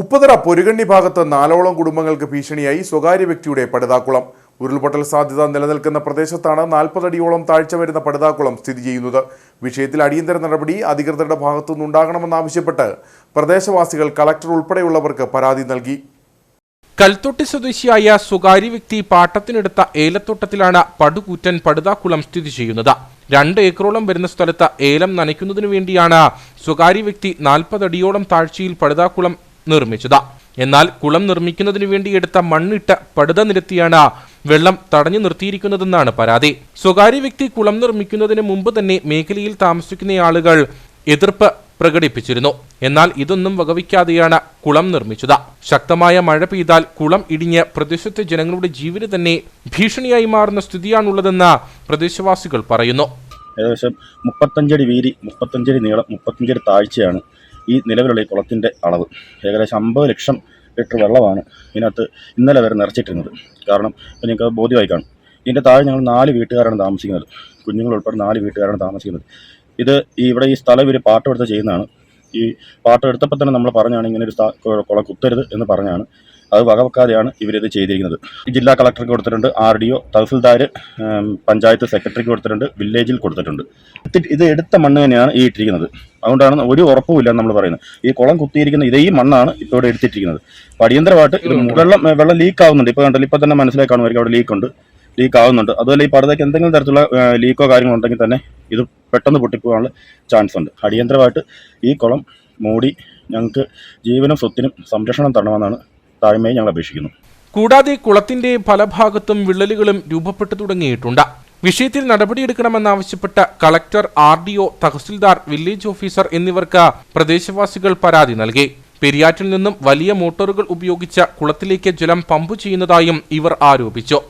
ഉപ്പുതറ പൊരുകണ്ണി ഭാഗത്ത് നാലോളം കുടുംബങ്ങൾക്ക് ഭീഷണിയായി സ്വകാര്യ വ്യക്തിയുടെ പടുതാക്കുളം. ഉരുൾപൊട്ടൽ സാധ്യത നിലനിൽക്കുന്ന പ്രദേശത്താണ് നാൽപ്പതടിയോളം താഴ്ച വരുന്ന പടുതാക്കുളം സ്ഥിതി ചെയ്യുന്നത്. വിഷയത്തിൽ അടിയന്തര നടപടി അധികൃതരുടെ ഭാഗത്തുനിന്നുണ്ടാകണമെന്നാവശ്യപ്പെട്ട് പ്രദേശവാസികൾ കളക്ടർ ഉൾപ്പെടെയുള്ളവർക്ക് പരാതി നൽകി. കൽത്തൊട്ടി സ്വദേശിയായ സ്വകാര്യ വ്യക്തി പാട്ടത്തിനെടുത്ത ഏലത്തോട്ടത്തിലാണ് പടുകൂറ്റൻ പടുതാക്കുളം സ്ഥിതി ചെയ്യുന്നത്. രണ്ട് ഏക്കറോളം വരുന്ന സ്ഥലത്ത് ഏലം നനയ്ക്കുന്നതിനു വേണ്ടിയാണ് സ്വകാര്യ വ്യക്തി നാൽപ്പതടിയോളം താഴ്ചയിൽ പടുതാക്കുളം നിർമ്മിച്ചത്. എന്നാൽ കുളം നിർമ്മിക്കുന്നതിന് വേണ്ടി എടുത്ത മണ്ണിട്ട പടുത നിരത്തിയാണ് വെള്ളം തടഞ്ഞു നിർത്തിയിരിക്കുന്നതെന്നാണ് പരാതി. സ്വകാര്യ വ്യക്തി കുളം നിർമ്മിക്കുന്നതിന് മുമ്പ് തന്നെ മേഖലയിൽ താമസിക്കുന്ന ആളുകൾ എതിർപ്പ് പ്രകടിപ്പിച്ചിരുന്നു. എന്നാൽ ഇതൊന്നും വകവയ്ക്കാതെയാണ് കുളം നിർമ്മിച്ചത്. ശക്തമായ മഴ പെയ്താൽ കുളം ഇടിഞ്ഞ് പ്രദേശത്തെ ജനങ്ങളുടെ ജീവന് തന്നെ ഭീഷണിയായി മാറുന്ന സ്ഥിതിയാണുള്ളതെന്ന് പ്രദേശവാസികൾ പറയുന്നു. ഏകദേശം മുപ്പത്തഞ്ചടി വീതി മുപ്പത്തഞ്ചടി നീളം മുപ്പത്തഞ്ചടി താഴ്ചയാണ് ഈ നിലവിലുള്ള ഈ കുളത്തിന്റെ അളവ് ഏകദേശം അമ്പത് ലക്ഷം ലിറ്റർ വെള്ളമാണ് ഇതിനകത്ത് ഇന്നലെ വരെ നിറച്ചിട്ടിരുന്നത്. കാരണം നിങ്ങൾക്ക് ബോധ്യമായി കാണും. ഇതിന്റെ താഴെ ഞങ്ങൾ നാല് വീട്ടുകാരാണ് താമസിക്കുന്നത്. കുഞ്ഞുങ്ങൾ ഉൾപ്പെടെ നാല് വീട്ടുകാരാണ് താമസിക്കുന്നത്. ഇത് ഇവിടെ ഈ സ്ഥലം ഇവർ പാട്ടമെടുത്ത് ചെയ്യുന്നതാണ്. ഈ പാട്ടം എടുത്തപ്പോൾ തന്നെ നമ്മൾ പറഞ്ഞാണ് ഇങ്ങനെ ഒരു കുളം കുത്തരുത് എന്ന് പറഞ്ഞാണ് അത് വകവെക്കാതെയാണ് ഇവരിത് ചെയ്തിരിക്കുന്നത്. ഈ ജില്ലാ കളക്ടർക്ക് കൊടുത്തിട്ടുണ്ട് R D O tahsildar panchayat സെക്രട്ടറിക്ക് കൊടുത്തിട്ടുണ്ട് വില്ലേജിൽ കൊടുത്തിട്ടുണ്ട്. ഇത് എടുത്ത മണ്ണ് തന്നെയാണ് ഈ ഇട്ടിരിക്കുന്നത്. അതുകൊണ്ടാണ് ഒരു ഉറപ്പുമില്ല നമ്മൾ പറയുന്നത്. ഈ കുളം കുത്തിയിരിക്കുന്ന ഇതേ മണ്ണാണ് ഇപ്പോൾ ഇവിടെ എടുത്തിട്ടിരിക്കുന്നത്. അപ്പോൾ അടിയന്തരമായിട്ട് ഇത് വെള്ളം വെള്ളം ലീക്ക് ആവുന്നുണ്ട്. ഇപ്പോൾ കണ്ടല്ലോ ഇപ്പോൾ തന്നെ മനസ്സിലായി കാണുമായിരിക്കും അവിടെ ലീക്ക് ഉണ്ട്. ലീക്ക് ആവുന്നുണ്ട്. അതുപോലെ ഈ പടുതയ്ക്ക് എന്തെങ്കിലും തരത്തിലുള്ള ലീക്കോ കാര്യങ്ങളോ ഉണ്ടെങ്കിൽ തന്നെ ഇത് പെട്ടെന്ന് പൊട്ടിപ്പോകാനുള്ള ചാൻസ് ഉണ്ട്. അടിയന്തരമായിട്ട് ഈ കുളം മൂടി ഞങ്ങൾക്ക് ജീവനും സ്വത്തിനും സംരക്ഷണം തരണമെന്നാണ് താഴ്മയെ ഞങ്ങൾ അപേക്ഷിക്കുന്നു. കൂടാതെ കുളത്തിന്റെ പല ഭാഗത്തും വിള്ളലുകളും രൂപപ്പെട്ടു തുടങ്ങിയിട്ടുണ്ട്. വിഷയത്തിൽ നടപടിയെടുക്കണമെന്നാവശ്യപ്പെട്ട് collector R D O tahsildar village officer എന്നിവർക്ക് പ്രദേശവാസികൾ പരാതി നൽകി. പെരിയാറ്റിൽ നിന്നും വലിയ മോട്ടോറുകൾ ഉപയോഗിച്ച് കുളത്തിലേക്ക് ജലം പമ്പ് ചെയ്യുന്നതായും ഇവർ ആരോപിച്ചു.